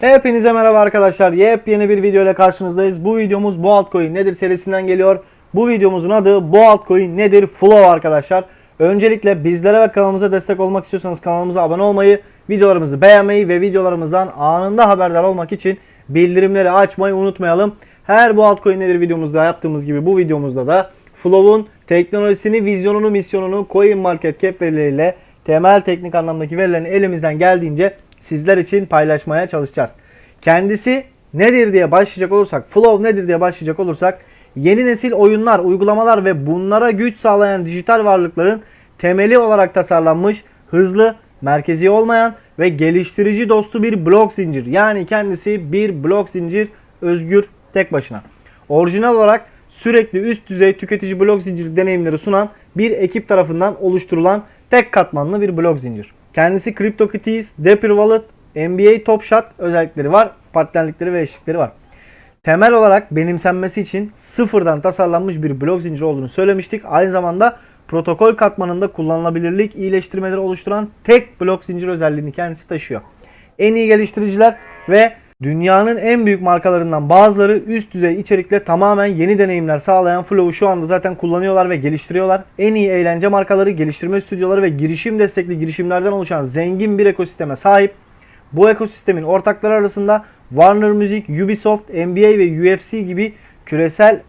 Hepinize merhaba arkadaşlar. Yepyeni bir video ile karşınızdayız. Bu videomuz bu altcoin nedir serisinden geliyor. Bu videomuzun adı bu altcoin nedir flow arkadaşlar. Öncelikle bizlere ve kanalımıza destek olmak istiyorsanız kanalımıza abone olmayı, videolarımızı beğenmeyi ve videolarımızdan anında haberdar olmak için bildirimleri açmayı unutmayalım. Her bu altcoin nedir videomuzda yaptığımız gibi bu videomuzda da Flow'un teknolojisini, vizyonunu, misyonunu coin market cap verileriyle temel teknik anlamdaki verilerini elimizden geldiğince sizler için paylaşmaya çalışacağız. Kendisi nedir diye başlayacak olursak, Flow nedir diye başlayacak olursak yeni nesil oyunlar, uygulamalar ve bunlara güç sağlayan dijital varlıkların temeli olarak tasarlanmış, hızlı, merkezi olmayan ve geliştirici dostu bir blok zincir. Yani kendisi bir blok zincir özgür tek başına. Orijinal olarak sürekli üst düzey tüketici blok zinciri deneyimleri sunan bir ekip tarafından oluşturulan tek katmanlı bir blok zincir. Kendisi CryptoKitties, Dapper Wallet, NBA Top Shot özellikleri var, partnerlikleri ve eşlikleri var. Temel olarak benimsenmesi için sıfırdan tasarlanmış bir blok zinciri olduğunu söylemiştik. Aynı zamanda protokol katmanında kullanılabilirlik iyileştirmeleri oluşturan tek blok zincir özelliğini kendisi taşıyor. En iyi geliştiriciler ve dünyanın en büyük markalarından bazıları üst düzey içerikle tamamen yeni deneyimler sağlayan Flow'u şu anda zaten kullanıyorlar ve geliştiriyorlar. En iyi eğlence markaları, geliştirme stüdyoları ve girişim destekli girişimlerden oluşan zengin bir ekosisteme sahip. Bu ekosistemin ortakları arasında Warner Music, Ubisoft, NBA ve UFC gibi küresel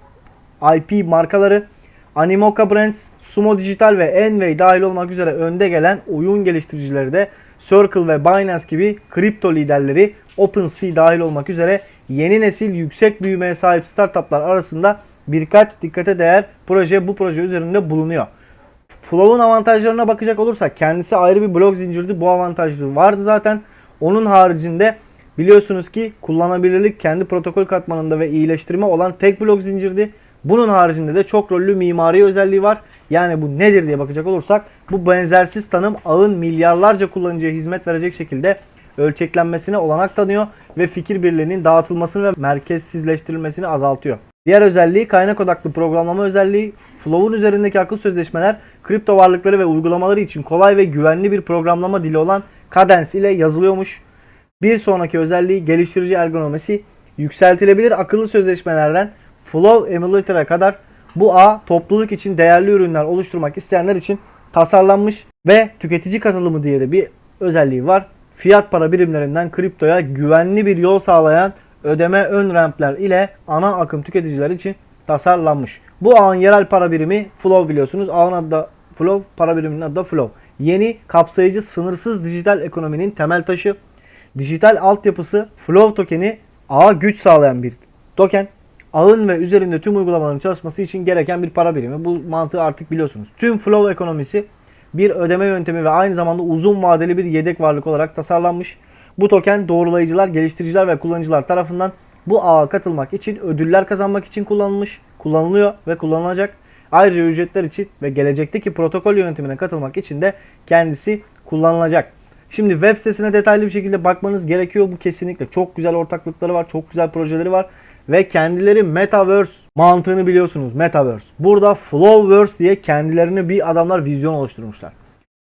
IP markaları, Animoca Brands, Sumo Digital ve Envy dahil olmak üzere önde gelen oyun geliştiricileri de Circle ve Binance gibi kripto liderleri OpenSea dahil olmak üzere yeni nesil yüksek büyümeye sahip startuplar arasında birkaç dikkate değer proje bu proje üzerinde bulunuyor. Flow'un avantajlarına bakacak olursak kendisi ayrı bir blok zincirdi. Bu avantajlı vardı zaten. Onun haricinde biliyorsunuz ki kullanabilirlik kendi protokol katmanında ve iyileştirme olan tek blok zincirdi. Bunun haricinde de çok rollü mimari özelliği var. Yani bu nedir diye bakacak olursak bu benzersiz tanım ağın milyarlarca kullanıcıya hizmet verecek şekilde ölçeklenmesine olanak tanıyor ve fikir birliğinin dağıtılmasını ve merkezsizleştirilmesini azaltıyor. Diğer özelliği kaynak odaklı programlama özelliği. Flow'un üzerindeki akıl sözleşmeler kripto varlıkları ve uygulamaları için kolay ve güvenli bir programlama dili olan Cadence ile yazılıyormuş. Bir sonraki özelliği geliştirici ergonomisi. Yükseltilebilir akıllı sözleşmelerden Flow Emulator'a kadar bu ağ topluluk için değerli ürünler oluşturmak isteyenler için tasarlanmış ve tüketici katılımı diye de bir özelliği var. Fiyat para birimlerinden kriptoya güvenli bir yol sağlayan ödeme ön rampler ile ana akım tüketiciler için tasarlanmış. Bu ağın yerel para birimi Flow biliyorsunuz. Ağın adı da Flow, para biriminin adı da Flow. Yeni, kapsayıcı, sınırsız dijital ekonominin temel taşı. Dijital altyapısı Flow tokeni ağa güç sağlayan bir token. Ağın ve üzerinde tüm uygulamaların çalışması için gereken bir para birimi. Bu mantığı artık biliyorsunuz. Tüm Flow ekonomisi bir ödeme yöntemi ve aynı zamanda uzun vadeli bir yedek varlık olarak tasarlanmış. Bu token doğrulayıcılar, geliştiriciler ve kullanıcılar tarafından bu ağa katılmak için ödüller kazanmak için kullanılmış, kullanılıyor ve kullanılacak. Ayrıca ücretler için ve gelecekteki protokol yönetimine katılmak için de kendisi kullanılacak. Şimdi web sitesine detaylı bir şekilde bakmanız gerekiyor. Bu kesinlikle çok güzel ortaklıkları var, çok güzel projeleri var. Ve kendileri Metaverse mantığını biliyorsunuz. Metaverse. Burada Flowverse diye kendilerine bir adamlar vizyon oluşturmuşlar.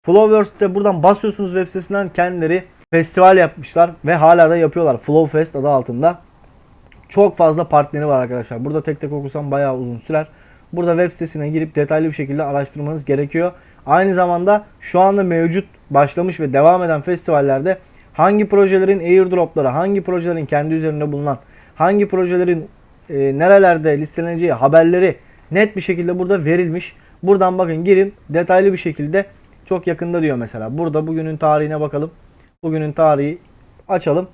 Flowverse'de buradan basıyorsunuz web sitesinden kendileri festival yapmışlar ve hala da yapıyorlar. Flow Fest adı altında. Çok fazla partneri var arkadaşlar. Burada tek tek okusam bayağı uzun sürer. Burada web sitesine girip detaylı bir şekilde araştırmanız gerekiyor. Aynı zamanda şu anda mevcut başlamış ve devam eden festivallerde hangi projelerin airdropları, hangi projelerin kendi üzerinde bulunan, hangi projelerin e, nerelerde listeleneceği haberleri net bir şekilde burada verilmiş. Buradan bakın girin detaylı bir şekilde çok yakında diyor mesela. Burada bugünün tarihine bakalım. Bugünün tarihi açalım.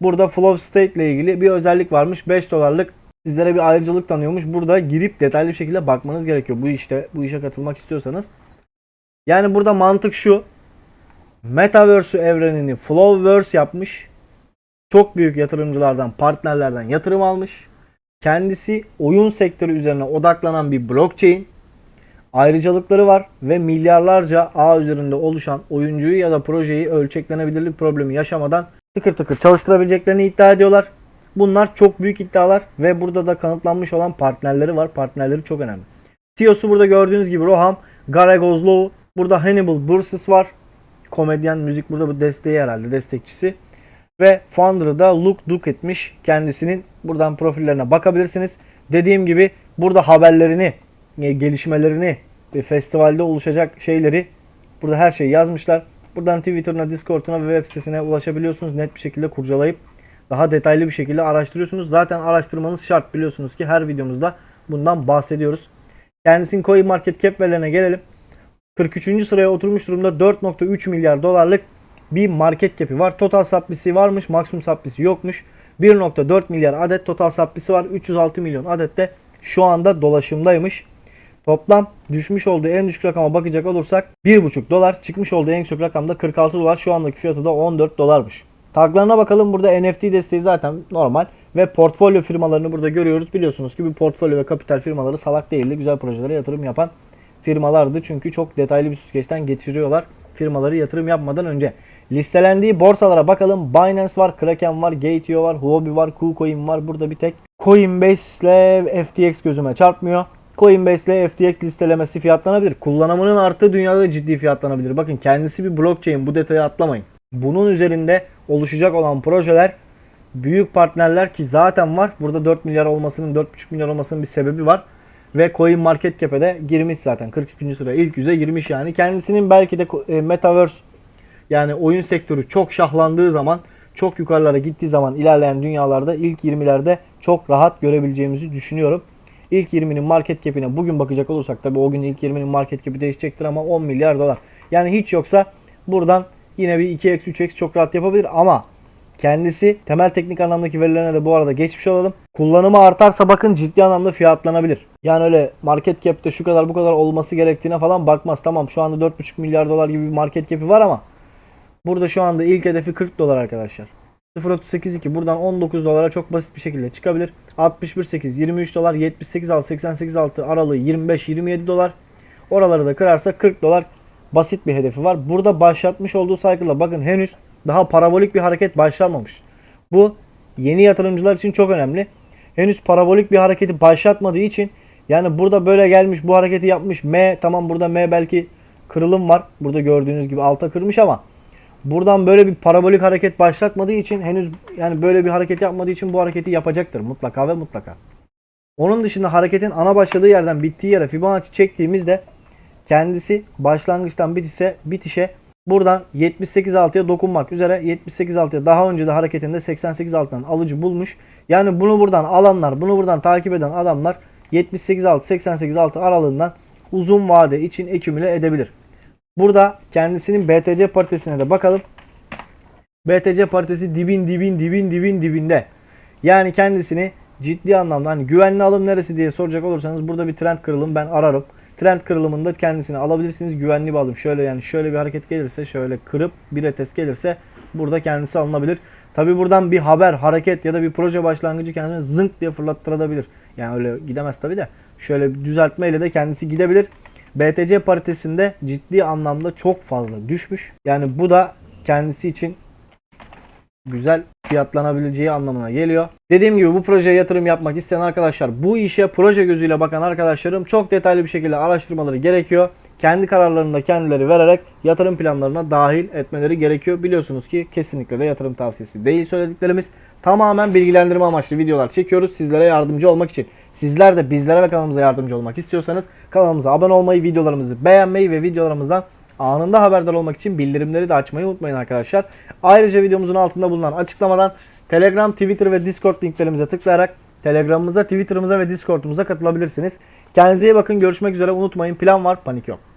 Burada Flow State ile ilgili bir özellik varmış. 5 dolarlık sizlere bir ayrıcalık tanıyormuş. Burada girip detaylı bir şekilde bakmanız gerekiyor. Bu işte bu işe katılmak istiyorsanız. Yani burada mantık şu. Metaverse evrenini Flowverse yapmış. Çok büyük yatırımcılardan, partnerlerden yatırım almış. Kendisi oyun sektörü üzerine odaklanan bir blockchain. Ayrıcalıkları var ve milyarlarca ağ üzerinde oluşan oyuncuyu ya da projeyi ölçeklenebilirlik problemi yaşamadan tıkır tıkır çalıştırabileceklerini iddia ediyorlar. Bunlar çok büyük iddialar ve burada da kanıtlanmış olan partnerleri var. Partnerleri çok önemli. CEO'su burada gördüğünüz gibi Roham Garagozlou. Burada Hannibal Buress var. Komedyen müzik burada bu desteği herhalde destekçisi. Ve Founder'ı da Look Duke etmiş kendisinin. Buradan profillerine bakabilirsiniz. Dediğim gibi burada haberlerini, e, gelişmelerini festivalde oluşacak şeyleri burada her şeyi yazmışlar. Buradan Twitter'ına, Discord'una ve web sitesine ulaşabiliyorsunuz. Net bir şekilde kurcalayıp daha detaylı bir şekilde araştırıyorsunuz. Zaten araştırmanız şart biliyorsunuz ki her videomuzda bundan bahsediyoruz. Kendisinin coin market cap verilerine gelelim. 43. sıraya oturmuş durumda 4.3 milyar dolarlık bir market cap'i var. Total supply'si varmış, maksimum supply'si yokmuş. 1.4 milyar adet total supply'si var. 306 milyon adet de şu anda dolaşımdaymış. Toplam düşmüş olduğu en düşük rakama bakacak olursak 1.5 dolar. Çıkmış olduğu en yüksek rakamda 46 dolar. Şu andaki fiyatı da 14 dolarmış. Taglarına bakalım. Burada NFT desteği zaten normal. Ve portfolyo firmalarını burada görüyoruz. Biliyorsunuz ki bu portfolyo ve kapital firmaları salak değildi. Güzel projelere yatırım yapan firmalardı. Çünkü çok detaylı bir süzgeçten geçiriyorlar firmaları yatırım yapmadan önce. Listelendiği borsalara bakalım. Binance var, Kraken var, Gate.io var, Huobi var, KuCoin var. Burada bir tek Coinbase ile FTX gözüme çarpmıyor. Coinbase ile FTX listelemesi fiyatlanabilir. Kullanımının arttığı dünyada ciddi fiyatlanabilir. Bakın kendisi bir blockchain. Bu detayı atlamayın. Bunun üzerinde oluşacak olan projeler büyük partnerler ki zaten var. Burada 4 milyar olmasının 4,5 milyar olmasının bir sebebi var. Ve Coin Market Cap'e de girmiş zaten. 42. sıraya ilk yüze girmiş yani. Kendisinin belki de e, Metaverse yani oyun sektörü çok şahlandığı zaman çok yukarılara gittiği zaman ilerleyen dünyalarda ilk 20'lerde çok rahat görebileceğimizi düşünüyorum. İlk 20'nin market cap'ine bugün bakacak olursak tabi o gün ilk 20'nin market cap'i değişecektir ama 10 milyar dolar. Yani hiç yoksa buradan yine bir 2x 3x çok rahat yapabilir ama kendisi temel teknik anlamdaki verilerine de bu arada geçmiş olalım. Kullanımı artarsa bakın ciddi anlamda fiyatlanabilir. Yani öyle market cap'te şu kadar bu kadar olması gerektiğine falan bakmaz. Tamam şu anda 4,5 milyar dolar gibi bir market cap'i var ama burada şu anda ilk hedefi 40 dolar arkadaşlar. 0.38.2 buradan 19 dolara çok basit bir şekilde çıkabilir. 61.8 23 dolar 78.6 88.6 aralığı 25-27 dolar. Oraları da kırarsa 40 dolar basit bir hedefi var. Burada başlatmış olduğu cycle'da bakın henüz daha parabolik bir hareket başlamamış. Bu yeni yatırımcılar için çok önemli. Henüz parabolik bir hareketi başlatmadığı için yani burada böyle gelmiş bu hareketi yapmış. M tamam burada M belki kırılım var. Burada gördüğünüz gibi alta kırmış ama buradan böyle bir parabolik hareket başlatmadığı için henüz yani böyle bir hareket yapmadığı için bu hareketi yapacaktır mutlaka ve mutlaka. Onun dışında hareketin ana başladığı yerden bittiği yere Fibonacci çektiğimizde kendisi başlangıçtan bitişe, bitişe buradan 78.6'ya dokunmak üzere 78.6'ya daha önce de hareketinde 88.6'dan alıcı bulmuş. Yani bunu buradan alanlar, bunu buradan takip eden adamlar 78.6 88.6 aralığından uzun vade için ekümüle edebilir. Burada kendisinin BTC paritesine de bakalım. BTC paritesi dibin dibin dibin dibin dibinde. Yani kendisini ciddi anlamda hani güvenli alım neresi diye soracak olursanız burada bir trend kırılım ben ararım. Trend kırılımında kendisini alabilirsiniz. Güvenli bir alım. Şöyle yani şöyle bir hareket gelirse şöyle kırıp bir etes gelirse burada kendisi alınabilir. Tabi buradan bir haber, hareket ya da bir proje başlangıcı kendisini zınk diye fırlattırabilir. Yani öyle gidemez tabi de. Şöyle bir düzeltmeyle de kendisi gidebilir. BTC paritesinde ciddi anlamda çok fazla düşmüş. Yani bu da kendisi için güzel fiyatlanabileceği anlamına geliyor. Dediğim gibi bu projeye yatırım yapmak isteyen arkadaşlar, bu işe proje gözüyle bakan arkadaşlarım çok detaylı bir şekilde araştırmaları gerekiyor. Kendi kararlarını da kendileri vererek yatırım planlarına dahil etmeleri gerekiyor. Biliyorsunuz ki kesinlikle de yatırım tavsiyesi değil söylediklerimiz. Tamamen bilgilendirme amaçlı videolar çekiyoruz sizlere yardımcı olmak için. Sizler de bizlere ve kanalımıza yardımcı olmak istiyorsanız kanalımıza abone olmayı, videolarımızı beğenmeyi ve videolarımızdan anında haberdar olmak için bildirimleri de açmayı unutmayın arkadaşlar. Ayrıca videomuzun altında bulunan açıklamadan Telegram, Twitter ve Discord linklerimize tıklayarak Telegram'ımıza, Twitter'ımıza ve Discord'umuza katılabilirsiniz. Kendinize iyi bakın. Görüşmek üzere. Unutmayın plan var, panik yok.